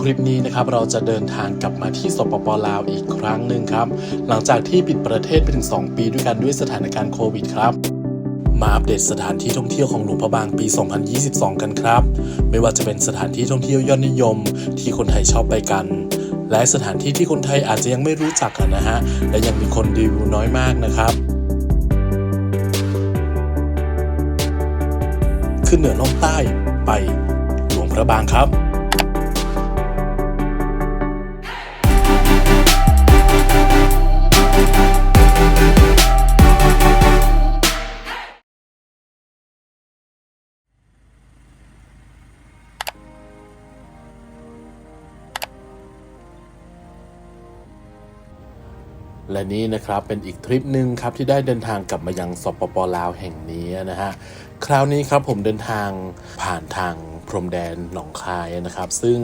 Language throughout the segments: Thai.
คลิปนี้นะครับเราจะเดินทางกลับมาที่สปปลาวอีกครั้งหนึ่งครับ หลังจากที่ปิดประเทศไปถึง 2 ปีด้วยกันด้วยสถานการณ์โควิดครับ มาอัปเดตสถานที่ท่องเที่ยวของหลวงพระบางปี 2022 กันครับ ไม่ว่าจะเป็นสถานที่ท่องเที่ยวยอดนิยมที่คนไทยชอบไปกัน และสถานที่ที่คนไทยอาจจะยังไม่รู้จักกันนะฮะ และยังมีคนรีวิวน้อยมากนะครับขึ้นเหนือล่องใต้ไปหลวงพระบางครับ และนี่นะครับเป็นอีกทริปหนึ่งครับที่ได้เดินทางกลับมายังสปปลาวแห่งนี้นะฮะคราวนี้ครับผมเดินทางผ่านทางพรมแดนหนองคายนะครับ ซึ่ง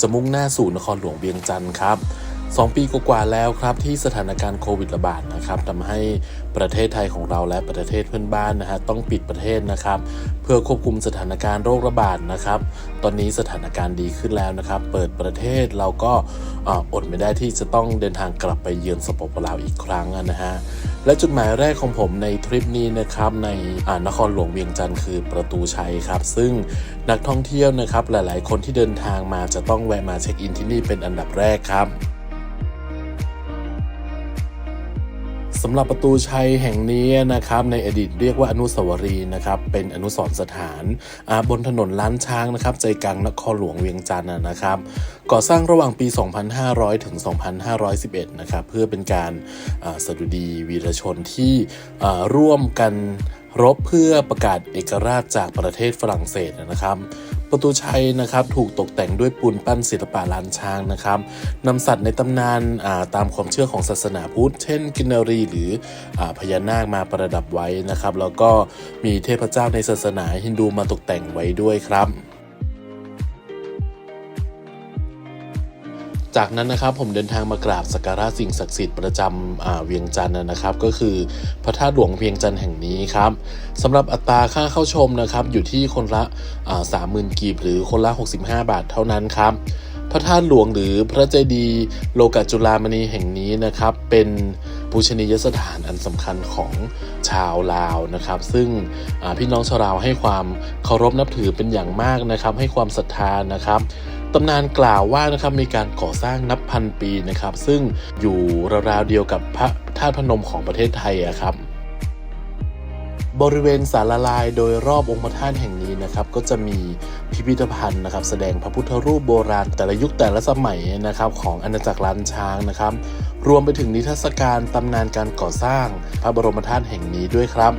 จะมุ่งหน้าสู่นครหลวงเวียงจันทร์ครับ สองปีกว่าแล้วครับที่สถานการณ์โควิดระบาดนะครับทำให้ประเทศไทยของเราและประเทศเพื่อนบ้านนะฮะต้องปิดประเทศนะครับ เพื่อควบคุมสถานการณ์โรคระบาดนะครับ ตอนนี้สถานการณ์ดีขึ้นแล้วนะครับ เปิดประเทศเราก็ออดไม่ได้ที่จะต้องเดินทางกลับไปเยือนสปปลาวอีกครั้งนะฮะและจุดหมายแรกของผมในทริปนี้นะครับในนครหลวงเวียงจันทร์คือประตูชัยครับ ซึ่งนักท่องเที่ยวนะครับหลาย ๆ คนที่เดินทางมาจะต้องแวะมาเช็คอินที่นี่เป็นอันดับแรกครับ สำหรับประตูชัยแห่งนี้นะครับในอดีตเรียกว่าอนุสาวรีย์นะครับเป็นอนุสรณ์สถานบนถนนล้านช้างนะครับใจกลางนครหลวงเวียงจันทร์นะครับก่อสร้างระหว่างปี 2500 ถึง 2511 นะครับเพื่อเป็นการสดุดีวีรชนที่ร่วมกันรบเพื่อประกาศเอกราชจากประเทศฝรั่งเศสนะครับ ประตูชัยนะครับถูกตกแต่งด้วยปูนปั้นศิลปะล้านช้างนะครับนำสัตว์ในตำนานาตามความเชื่อของศาสนาพุทธ เช่น กินนรีหรืออพญานาคมาประดับไว้นะครับ แล้วก็มีเทพเจ้าในศาสนาฮินดูมาตกแต่งไว้ด้วยครับ จากนั้นนะครับผมเดินทางมากราบสักการะสิ่งศักดิ์สิทธิ์ประจำเวียงจันทร์นะครับ ก็คือพระธาตุหลวงเวียงจันทร์แห่งนี้ครับสำหรับอัตราค่าเข้าชมนะครับ อยู่ที่คนละสามหมื่นกีบหรือคนละ 65 บาทเท่านั้นครับพระธาตุหลวงหรือพระเจดีย์โลกาจุฬามณีแห่งนี้นะครับ เป็นปูชนียสถานอันสำคัญของชาวลาวนะครับ ซึ่งพี่น้องชาวลาวให้ความเคารพนับถือเป็นอย่างมากนะครับ ให้ความศรัทธานะครับ ตำนานกล่าวว่านะครับมีการก่อสร้างนับพันปีนะครับ ซึ่งอยู่ราวๆเดียวกับพระธาตุพนมของประเทศไทยอะครับบริเวณสาลาลายโดยรอบองค์พระธาตุแห่งนี้นะครับ ก็จะมีพิพิธภัณฑ์นะครับ แสดงพระพุทธรูปโบราณ แต่ละยุคแต่ละสมัยนะครับของอาณาจักรล้านช้างนะครับ รวมไปถึงนิทรรศการตำนานการก่อสร้างพระบรมธาตุแห่งนี้ด้วยครับ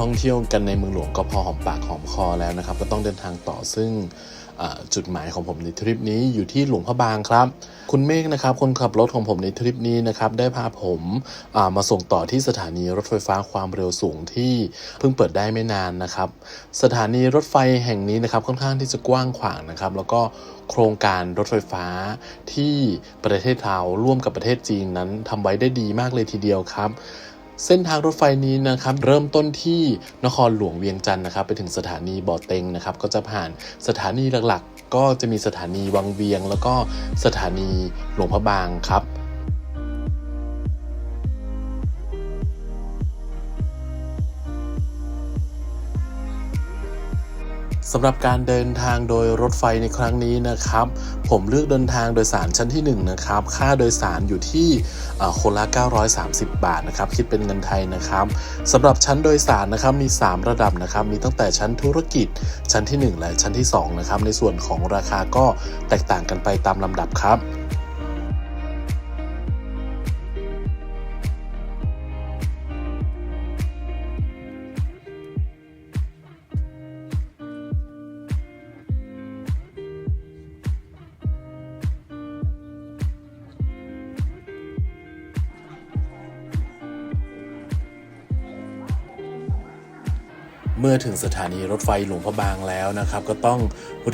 ท่องเที่ยวกันในเมืองหลวงก็พอหอมปากหอมคอแล้วนะครับ ก็ต้องเดินทางต่อซึ่งจุดหมายของผมในทริปนี้อยู่ที่หลวงพระบางครับ คุณเมฆนะครับคนขับรถของผมในทริปนี้นะครับได้พาผมามาส่งต่อที่สถานีรถไฟฟ้าความเร็วสูงที่เพิ่งเปิดได้ไม่นานนะครับ สถานีรถไฟแห่งนี้นะครับค่อนข้างที่จะกว้างขวางนะครับ แล้วก็โครงการรถไฟฟ้าที่ประเทศเราร่วมกับประเทศจีนนั้นทำไว้ได้ดีมากเลยทีเดียวครับ เส้นทางรถไฟนี้นะครับเริ่มต้นที่นครหลวงเวียงจันทร์นะครับ ไปถึงสถานีบ่อเต็งนะครับ ก็จะผ่านสถานีหลักๆ ก็จะมีสถานีวังเวียง แล้วก็สถานีหลวงพระบางครับ สำหรับการเดินทางโดยรถไฟในครั้งนี้นะครับ ผมเลือกเดินทางโดยสารชั้นที่ 1 นะครับ ค่าโดยสารอยู่ที่คนละ 930 บาทนะครับ คิดเป็นเงินไทยนะครับสำหรับชั้นโดยสารนะครับมี 3 ระดับนะครับ มีตั้งแต่ชั้นธุรกิจ ชั้นที่ 1 และชั้นที่2นะครับในส่วนของราคาก็แตกต่างกันไปตามลำดับครับ เมื่อถึงสถานีรถไฟหลวงพระบางแล้วนะครับ ก็ต้อง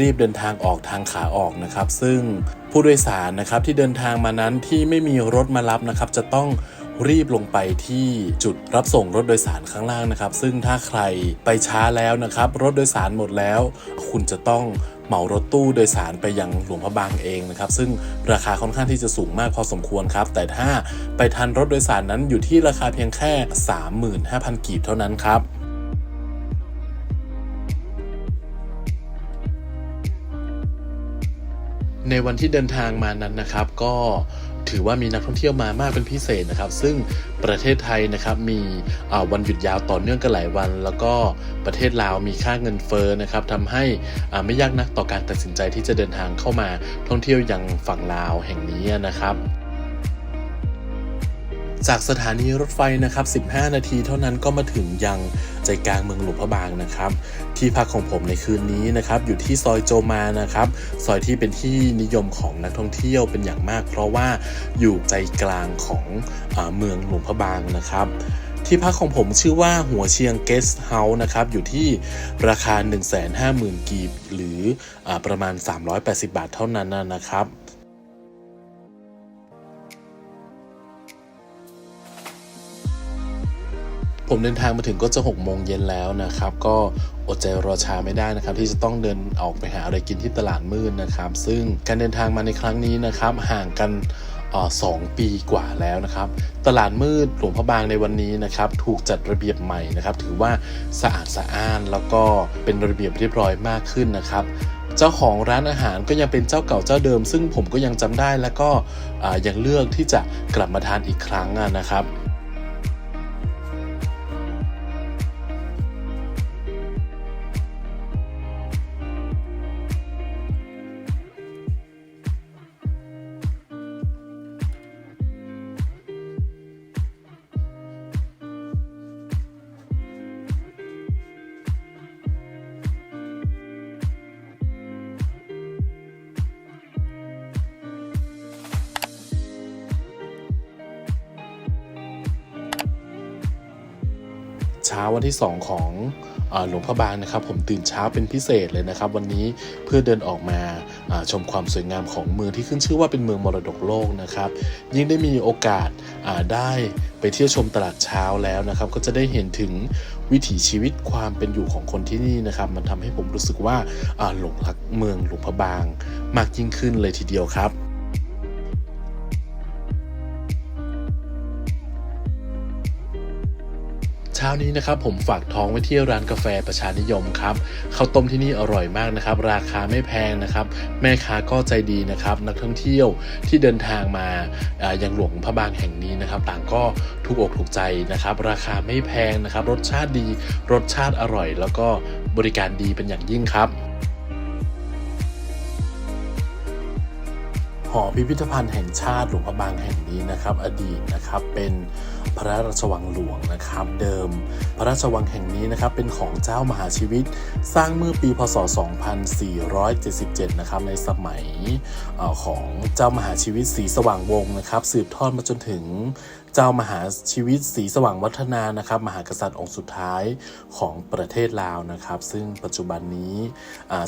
รีบเดินทางออกทางขาออกนะครับ ซึ่งผู้โดยสารนะครับที่เดินทางมานั้นที่ไม่มีรถมารับนะครับ จะต้องรีบลงไปที่จุดรับส่งรถโดยสารข้างล่างนะครับ ซึ่งถ้าใครไปช้าแล้วนะครับ รถโดยสารหมดแล้ว คุณจะต้องเหมารถตู้โดยสารไปยังหลวงพระบางเองนะครับ ซึ่งราคาค่อนข้างที่จะสูงมากพอสมควรครับ แต่ถ้าไปทันรถโดยสารนั้นอยู่ที่ราคาเพียงแค่ 35,000 กีบเท่านั้นครับ ในวันที่เดินทางมานั้นนะครับ ก็ถือว่ามีนักท่องเที่ยวมามากเป็นพิเศษนะครับ ซึ่งประเทศไทยนะครับมีวันหยุดยาวต่อเนื่องกันหลายวัน แล้วก็ประเทศลาวมีค่าเงินเฟ้อนะครับทำให้ไม่ยากนักต่อการตัดสินใจที่จะเดินทางเข้ามาท่องเที่ยวยังฝั่งลาวแห่งนี้นะครับจากสถานีรถไฟนะครับ 15 นาทีเท่านั้นก็มาถึงยัง ใจกลางเมืองหลวงพระบางนะครับ ที่พักของผมในคืนนี้นะครับ อยู่ที่ซอยโจมานะครับ ซอยที่เป็นที่นิยมของนักท่องเที่ยวเป็นอย่างมาก เพราะว่าอยู่ใจกลางของอเมืองหลวงพระบางนะครับที่พักของผมชื่อว่าหัวเชียงเกสต์เฮาส์นะครับ อยู่ที่ราคา 150,000 กีบ หรืออประมาณ 380 บาทเท่านั้นนะครับ ผมเดินทางมาถึงก็จะ6โมงเย็นแล้วนะครับ ก็อดใจรอช้าไม่ได้นะครับ ที่จะต้องเดินออกไปหาอะไรกินที่ตลาดมืดนะครับ ซึ่งการเดินทางมาในครั้งนี้นะครับ ห่างกันออสองปีกว่าแล้วนะครับ ตลาดมืดหลวงพระบางในวันนี้นะครับ ถูกจัดระเบียบใหม่นะครับ ถือว่าสะอาดสะอ้านแล้วก็เป็นระเบียบเรียบร้อยมากขึ้นนะครับเจ้าของร้านอาหารก็ยังเป็นเจ้าเก่าเจ้าเดิม ซึ่งผมก็ยังจำได้แล้วก็ยังเลือกที่จะกลับมาทานอีกครั้งนะครับ ช้าวันที่ 2 ของอหลวงพระบางนะครับ ผมตื่นเช้าเป็นพิเศษเลยนะครับ วันนี้เพื่อเดินออกมาชมความสวยงามของเมืองที่ขึ้นชื่อว่าเป็นเมืองมรดกโลกนะครับ ยิ่งได้มีโอกาสาได้ไปเที่ยวชมตลาดเช้าแล้วนะครับ ก็จะได้เห็นถึงวิถีชีวิตความเป็นอยู่ของคนที่นี่นะครับ มันทำให้ผมรู้สึกว่าหลงรักเมืองหลวงพระบาง มากยิ่งขึ้นเลยทีเดียวครับ ช้านี้นะครับผมฝากท้องไว้ที่ร้านกาแฟประชานิยมครับข้าวต้มที่นี่อร่อยมากนะครับ ราคาไม่แพงนะครับ แม่ค้าก็ใจดีนะครับ นักท่องเที่ยวที่เดินทางมาอ่ายังหลวงพระบางแห่งนี้นะครับ ต่างก็ถูกอกถูกใจนะครับ ราคาไม่แพงนะครับ รสชาติดีรสชาติอร่อย แล้วก็บริการดีเป็นอย่างยิ่งครับ หอพิพิธภัณฑ์แห่งชาติหลวงพระบางแห่งนี้นะครับ อดีตนะครับเป็นพระราชวังหลวงนะครับเดิม พระราชวังแห่งนี้นะครับเป็นของเจ้ามหาชีวิต สร้างเมื่อปีพศ 2477 นะครับในสมัยของเจ้ามหาชีวิตศรีสว่างวงศ์นะครับ สืบทอดมาจนถึง เจ้ามหาชีวิตศรีสว่างวัฒนานะครับ มหากษัตริย์องค์สุดท้ายของประเทศลาวนะครับ ซึ่งปัจจุบันนี้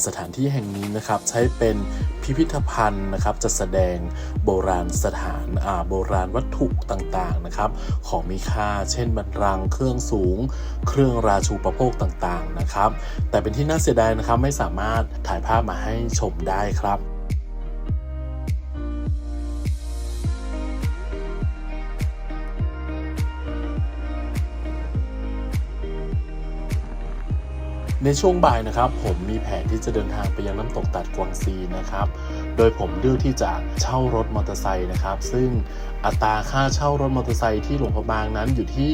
สถานที่แห่งนี้นะครับใช้เป็นพิพิธภัณฑ์นะครับจัดแสดงโบราณสถานโบราณวัตถุต่างๆนะครับ ของมีค่า เช่นบันรังเครื่องสูง เครื่องราชูปโภคต่างๆนะครับ แต่เป็นที่น่าเสียดายนะครับไม่สามารถถ่ายภาพมาให้ชมได้ครับ ในช่วงบ่ายนะครับ ผมมีแผนที่จะเดินทางไปยังน้ำตกตัดกวางซีนะครับ โดยผมเลือกที่จะเช่ารถมอเตอร์ไซค์นะครับ ซึ่งอัตราค่าเช่ารถมอเตอร์ไซค์ที่หลวงพระบางนั้นอยู่ที่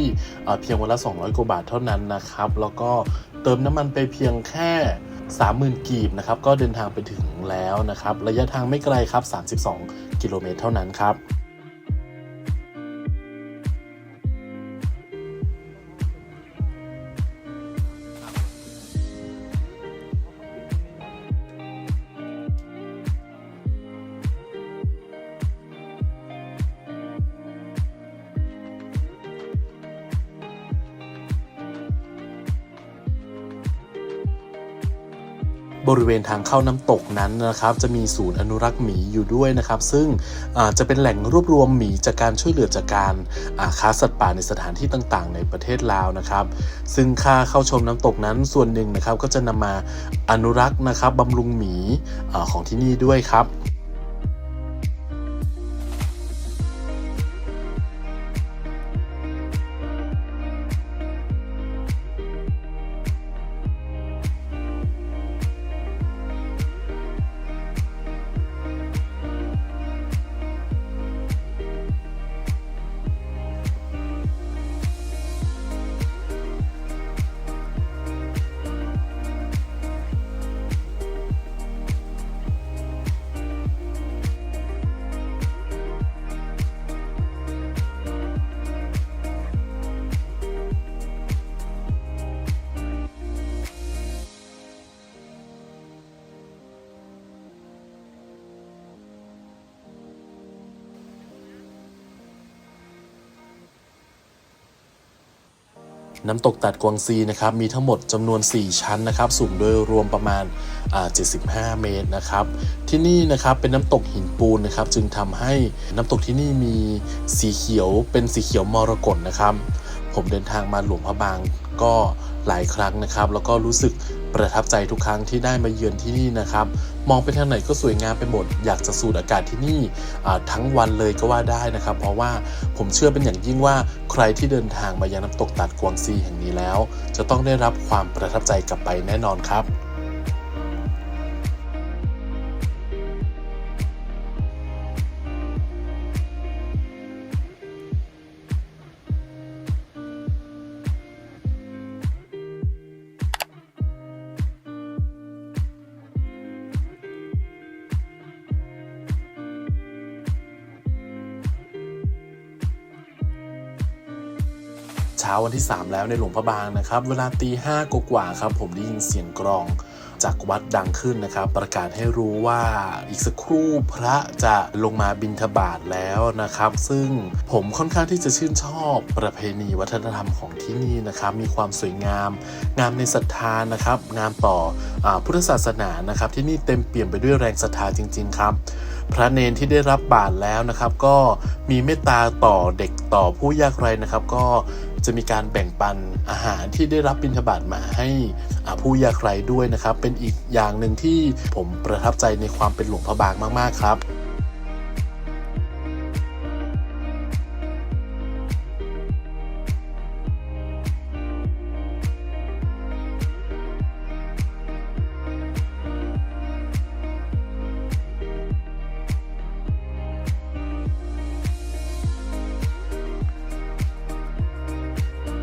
เพียงวันละ 200 กว่าบาทเท่านั้นนะครับ แล้วก็เติมน้ำมันไปเพียงแค่ 30,000 กีบนะครับ ก็เดินทางไปถึงแล้วนะครับ ระยะทางไม่ไกลครับ 32 กิโลเมตรเท่านั้นครับ ริเวณทางเข้าน้ำตกนั้นนะครับจะมีศูนย์อนุรักษ์หมีอยู่ด้วยนะครับ ซึ่งจะเป็นแหล่งรวบรวมหมีจากการช่วยเหลือจากการอ่าค้าสัตว์ป่าในสถานที่ต่างๆ ในประเทศลาวนะครับ ซึ่งค่าเข้าชมน้ำตกนั้นส่วนหนึ่งนะครับก็จะนำมาอนุรักษ์นะครับบำรุงหมีอของที่นี่ด้วยครับ น้ำตกตัดกวางซีนะครับมีทั้งหมดจำนวน 4 ชั้นนะครับสูงโดยรวมประมาณ 75 เมตรนะครับที่นี่นะครับเป็นน้ำตกหินปูนนะครับจึงทำให้น้ำตกที่นี่มีสีเขียวเป็นสีเขียวมรกตนะครับผมเดินทางมาหลวงพระบาง ก็หลายครั้งนะครับ แล้วก็รู้สึกประทับใจทุกครั้งที่ได้มาเยือนที่นี่นะครับ มองไปทางไหนก็สวยงามไปหมด อยากจะสูดอากาศที่นี่ทั้งวันเลยก็ว่าได้นะครับ เพราะว่าผมเชื่อเป็นอย่างยิ่งว่าใครที่เดินทางมายังน้ำตกตัดกวางซีแห่งนี้แล้ว จะต้องได้รับความประทับใจกลับไปแน่นอนครับ เช้าวันที่ 3 แล้วในหลวงพระบางนะครับ เวลาตีห้ากว่าครับ ผมได้ยินเสียงกรองจากวัดดังขึ้นนะครับ ประกาศให้รู้ว่าอีกสักครู่พระจะลงมาบิณฑบาตแล้วนะครับ ซึ่งผมค่อนข้างที่จะชื่นชอบประเพณีวัฒนธรรมของที่นี่นะครับ มีความสวยงาม งามในศรัทธานะครับ งามต่ออพุทธศาสนานะครับ ที่นี่เต็มเปี่ยมไปด้วยแรงศรัทธาจริง ๆ ครับพระเนนที่ได้รับบาตรแล้วนะครับ ก็มีเมตตาต่อเด็กต่อผู้ยากไร้นะครับ ก็ จะมีการแบ่งปันอาหารที่ได้รับบิณฑบาตมาให้ผู้ยากไร้ด้วยนะครับ เป็นอีกอย่างหนึ่งที่ผมประทับใจในความเป็นหลวงพระบางมาก ๆ ครับ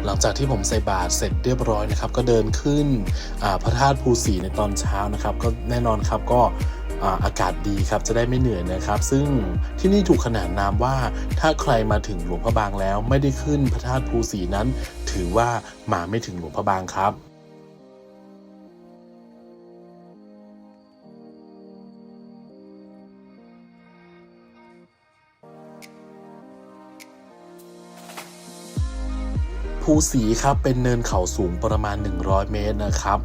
ลังจากที่ผมใส่บาตรเสร็จเรียบร้อยนะครับ ก็เดินขึ้นพระธาตุภูสีในตอนเช้านะครับ ก็แน่นอนครับก็อากาศดีครับจะได้ไม่เหนื่อยนะครับ ซึ่งที่นี่ถูกขนานนามว่าถ้าใครมาถึงหลวงพระบางแล้วไม่ได้ขึ้นพระธาตุภูสีนั้น ถือว่ามาไม่ถึงหลวงพระบางครับ ภูสีครับเป็นเนินเขาสูงประมาณ 100 เมตรนะครับ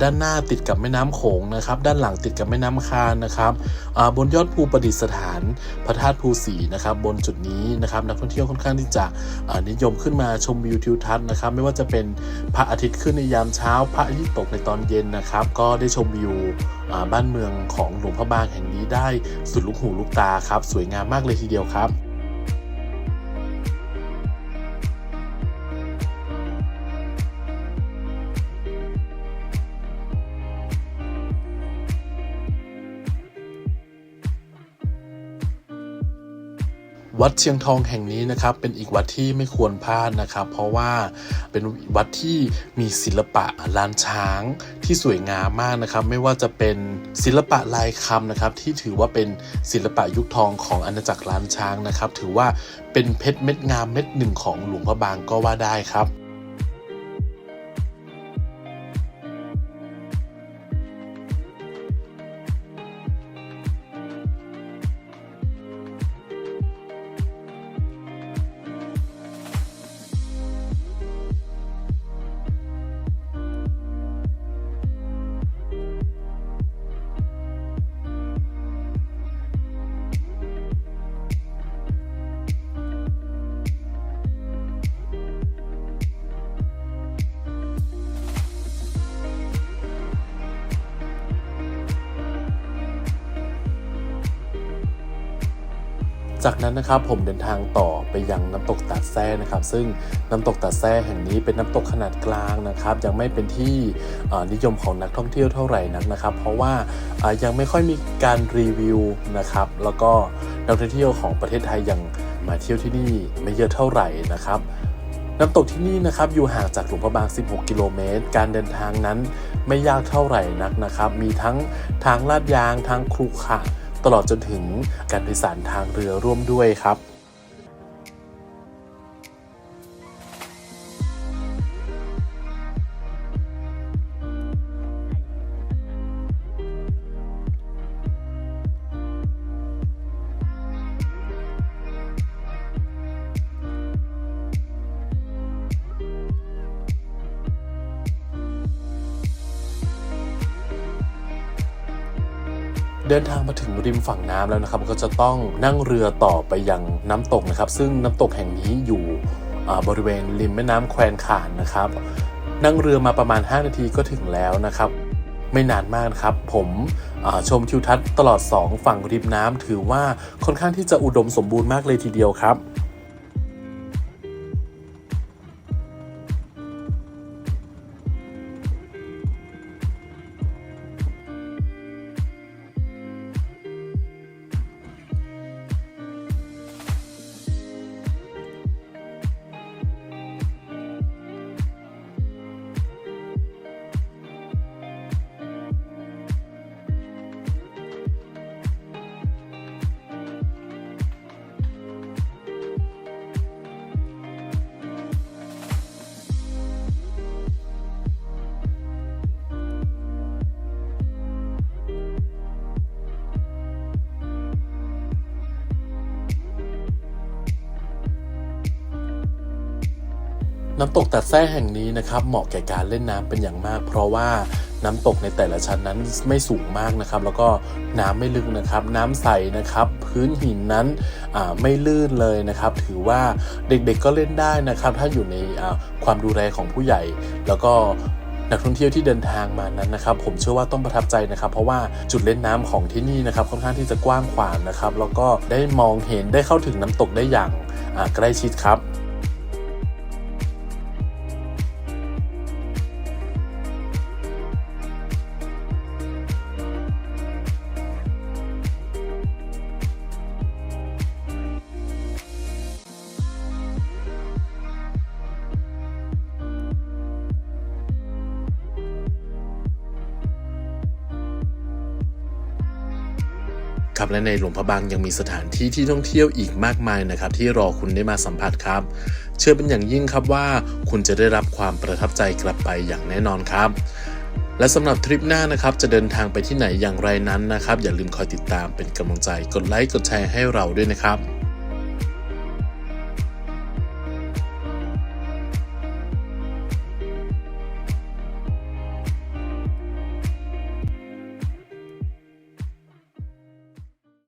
ด้านหน้าติดกับแม่น้ำโขงนะครับ ด้านหลังติดกับแม่น้ำคานนะครับบนยอดภูประดิษฐานพระธาตุภูสีนะครับ บนจุดนี้นะครับนักท่องเที่ยวค่อนข้างที่จะนิยมขึ้นมาชมวิวทิวทัศน์นะครับ ไม่ว่าจะเป็นพระอาทิตย์ขึ้นในยามเช้า พระอาทิตย์ตกในตอนเย็นนะครับ ก็ได้ชมวิวบ้านเมืองของหลวงพระบางแห่งนี้ได้สุดลูกหูลูกตาครับ สวยงามมากเลยทีเดียวครับ วัดเชียงทองแห่งนี้นะครับเป็นอีกวัดที่ไม่ควรพลาดนะครับ เพราะว่าเป็นวัดที่มีศิลปะลานช้างที่สวยงามมากนะครับ ไม่ว่าจะเป็นศิลปะลายคำนะครับ ที่ถือว่าเป็นศิลปะยุคทองของอาณาจักรล้านช้างนะครับ ถือว่าเป็นเพชรเม็ดงามเม็ดหนึ่งของหลวงพระบางก็ว่าได้ครับ จากนั้นนะครับผมเดินทางต่อไปยังน้ำตกตัดแซ่นะครับ ซึ่งน้ำตกตัดแซ่แห่งนี้เป็นน้ำตกขนาดกลางนะครับ ยังไม่เป็นที่นิยมของนักท่องเที่ยวเท่าไหร่นักนะครับ เพราะว่าอ่ายังไม่ค่อยมีการรีวิวนะครับ แล้วก็นักท่องเที่ยวของประเทศไทยยังมาเที่ยวที่นี่ไม่เยอะเท่าไหร่นะครับน้ำตกที่นี่นะครับอยู่ห่างจากหลวงพระบาง 16 กิโลเมตร การเดินทางนั้นไม่ยากเท่าไหร่นักนะครับ มีทั้งทางลาดยางทางครุขระ ตลอดจนถึงการโดยสารทางเรือร่วมด้วยครับ เดินทางมาถึงริมฝั่งน้ำแล้วนะครับ ก็จะต้องนั่งเรือต่อไปยังน้ำตกนะครับ ซึ่งน้ำตกแห่งนี้อยู่บริเวณริมแม่น้ำแควขานนะครับ นั่งเรือมาประมาณ 5 นาทีก็ถึงแล้วนะครับ ไม่นานมากนะครับ ผมชมทิวทัศน์ตลอด 2 ฝั่งริมน้ำถือว่าค่อนข้างที่จะอุดมสมบูรณ์มากเลยทีเดียวครับ น้ำตกตัดแท้แห่งนี้นะครับเหมาะแก่การเล่นน้ำเป็นอย่างมาก เพราะว่าน้ำตกในแต่ละชั้นนั้นไม่สูงมากนะครับ แล้วก็น้ำไม่ลึกนะครับ น้ำใสนะครับ พื้นหินนั้นไม่ลื่นเลยนะครับ ถือว่าเด็กๆก็เล่นได้นะครับ ถ้าอยู่ในความดูแลของผู้ใหญ่ แล้วก็นักท่องเที่ยวที่เดินทางมานั้นนะครับ ผมเชื่อว่าต้องประทับใจนะครับ เพราะว่าจุดเล่นน้ำของที่นี่นะครับค่อนข้างที่จะกว้างขวางนะครับ แล้วก็ได้มองเห็นได้เข้าถึงน้ำตกได้อย่างใกล้ชิดครับ ครับและในหลวงพระบางยังมีสถานที่ที่ท่องเที่ยวอีกมากมายนะครับที่รอคุณได้มาสัมผัสครับ เชื่อเป็นอย่างยิ่งครับว่าคุณจะได้รับความประทับใจกลับไปอย่างแน่นอนครับและสำหรับทริปหน้านะครับจะเดินทางไปที่ไหนอย่างไรนั้นนะครับ อย่าลืมคอยติดตามเป็นกำลังใจกดไลค์กดแชร์ให้เราด้วยนะครับ